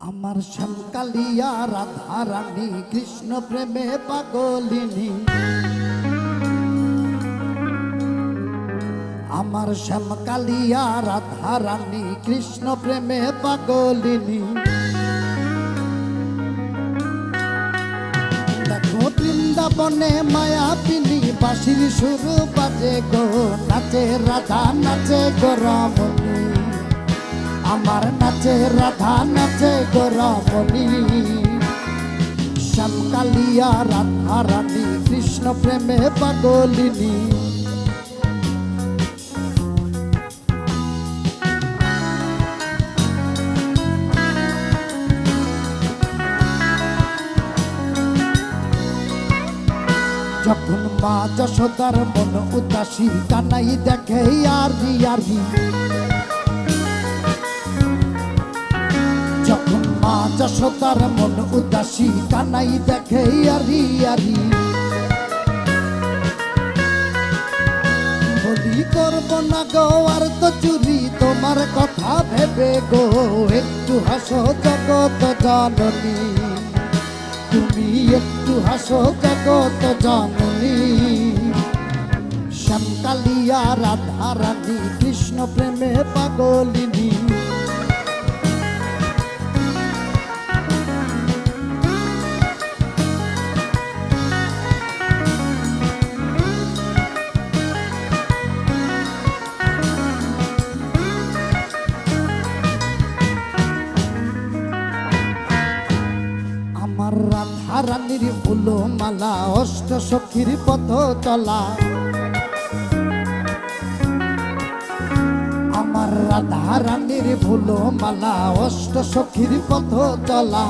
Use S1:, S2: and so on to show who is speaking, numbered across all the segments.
S1: আমার শ্যামকালিয়া রাধা রানী কৃষ্ণ প্রেমে পাগলিনী। আমার শ্যামকালিয়া রাধা রানী কৃষ্ণ প্রেমে পাগলিনী। দেখো বৃন্দাবনে মায়া পিনি বাঁশির সুর বাজে গো, নাচে রাধা, নাচে গো রমণী আমার নাচে, রাধা নাচে গো শ্যামকালিয়া রাধা রানী কৃষ্ণ প্রেমে পাগলিনী। যখন মা যশোদার মন উদাসী, কানাই দেখে আরি আরি যশোদার মন উদাসী, কানাই দেখে আরি বলি করব না গো, আর তো চুরি তোমার কথা ভেবে গো, একটু হাসো জগত জননী। তুমি একটু হাসো জগত জননী। শ্যামকালিয়া রাধা রানী কৃষ্ণ প্রেমে পাগলিনী রানীর ফুলো মালা অষ্ট সখীর পথ চলা আমার রাধা রানীর ফুলো মালা অষ্ট সখীর পথ চলা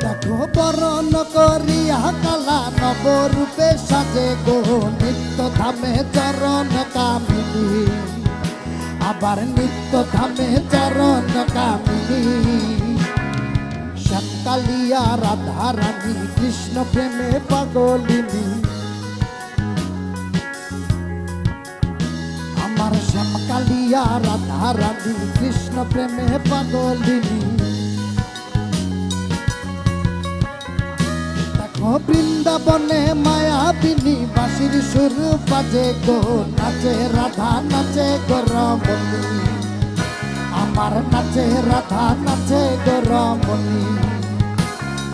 S1: দেখো বরণ করিয়া কালা, নবরূপে সাজে গো, নিত্য ধামে চরণ কামিনী। আবার নিত্য ধামে চরণ কামিনী। শ্যামকালিয়া রাধা রানী, কৃষ্ণ প্রেমে পাগলিনী আমার শ্যামকালিয়া রাধা রানী, কৃষ্ণ প্রেমে পাগলিনী দেখো বৃন্দাবনে মায়াবিনী বাঁশির সুর বাজে গো, নাচে রাধা, নাচে গো আমার নাচে রাধা, নাচে গো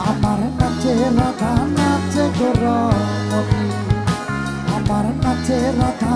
S1: আমার নাচে রাধা নাচে গো রমণী আমার নাচে রাধা